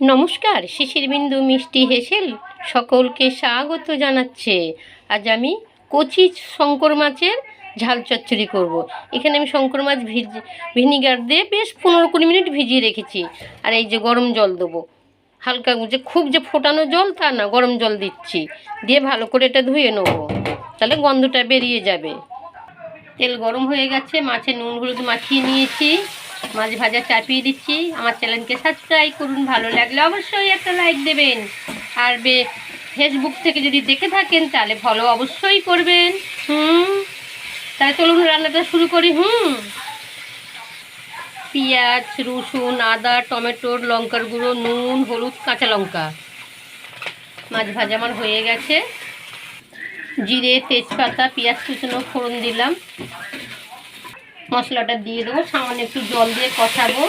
নমস্কার শিশির বিন্দু মিষ্টি হেসেল সকলকে স্বাগত জানাচ্ছে। আজ আমি কচি শঙ্কর মাছের ঝাল চচ্চড়ি করব। এখানে আমি শঙ্কর মাছ ভিজ ভিনিগার দিয়ে বেশ পনেরো কুড়ি মিনিট ভিজিয়ে রেখেছি। আর এই যে গরম জল দেবো, হালকা যে খুব যে ফোটানো জল তা না, গরম জল দিচ্ছি। দিয়ে ভালো করে এটা ধুয়ে নেব। তাহলে গন্ধটা বেরিয়ে যাবে। তেল গরম হয়ে গেছে মাছে নুন হলুদ মাখিয়ে নিয়েছি। মাছ ভাজা চাপিয়ে দিচ্ছি। আমার চ্যানেলকে সাবস্ক্রাইব করুন, ভালো লাগলে অবশ্যই একটা লাইক দেবেন। আর বে ফেসবুক থেকে যদি দেখে থাকেন, তাহলে ফলো অবশ্যই করবেন। হুম? তাহলে চলুন, রান্নাটা শুরু করি। হুম? পেঁয়াজ, রসুন, আদা, টমেটোর, লঙ্কার গুঁড়ো, নুন, হলুদ, কাঁচা লঙ্কা। মাছ ভাজা আমার হয়ে গেছে। জিরে, তেজপাতা, পেঁয়াজ কুচনো ফোড়ন দিলাম। মশলাটা দিয়ে দেবো। সামান্য একটু জল দিয়ে কষাবো।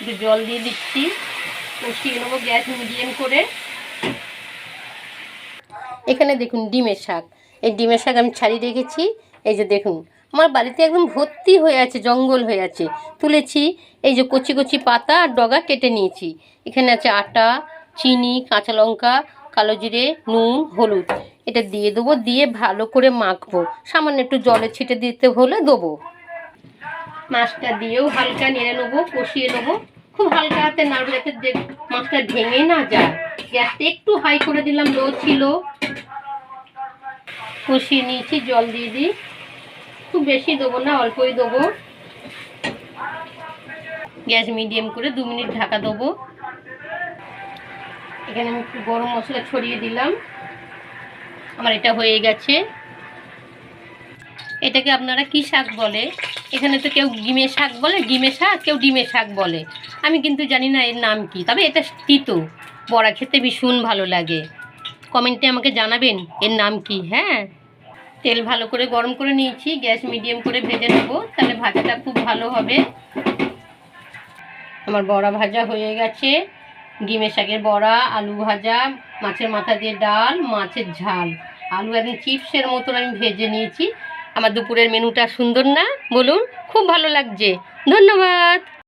একটু জল দিয়ে দিচ্ছি। কষিয়ে নেব গ্যাস মিডিয়াম করে। এখানে দেখুন ডিমের শাক। এই ডিমের শাক আমি ছাড়িয়ে রেখেছি। এই যে দেখুন, আমার বাড়িতে একদম ভর্তি হয়ে আছে, জঙ্গল হয়ে আছে। তুলেছি, এই যে কচি কচি পাতা আর ডগা কেটে নিয়েছি। এখানে আছে আটা, চিনি, কাঁচা লঙ্কা, কালো জিরে, নুন, হলুদ। এটা দিয়ে দেবো, দিয়ে ভালো করে মাখবো। সামান্য একটু জলে ছিটে দিতে হলে দেবো। মাছটা দিয়েও হালকা নেড়ে নেব, কষিয়ে নেব। খুব হালকা হাতে নাড়বো যাতে মাছটা ভেঙে না যায়। গ্যাসটা একটু হাই করে দিলাম, লো ছিল। কষিয়ে নিয়েছি, জল দিয়ে দিই। খুব বেশি দেবো না, অল্পই দেবো। গ্যাস মিডিয়াম করে দু মিনিট ঢাকা দেবো। এখানে আমি একটু গরম মশলা ছড়িয়ে দিলাম। আমার এটা হয়ে গেছে। এটাকে আপনারা কি শাক বলে? এখানে তো কেউ ডিমের শাক বলে ডিমের শাক, কেউ ডিমের শাক বলে। আমি কিন্তু জানি না এর নাম কি, তবে এটা তিতো। বড়া খেতে ভীষণ ভালো লাগে। কমেন্টে আমাকে জানাবেন এর নাম কি হ্যাঁ? তেল ভালো করে গরম করে নিয়েছি, গ্যাস মিডিয়াম করে ভেজে নেব, তাহলে ভাজাটা খুব ভালো হবে। আমার বড়া ভাজা হয়ে গেছে। ডিমের শাকের বড়া, আলু ভাজা, মাছের মাথা দিয়ে ডাল, মাছের ঝাল। আলু একদিন চিপসের মতন আমি ভেজে নিয়েছি। আমার দুপুরের মেনুটা সুন্দর না? বলুন, খুব ভালো লাগছে। ধন্যবাদ।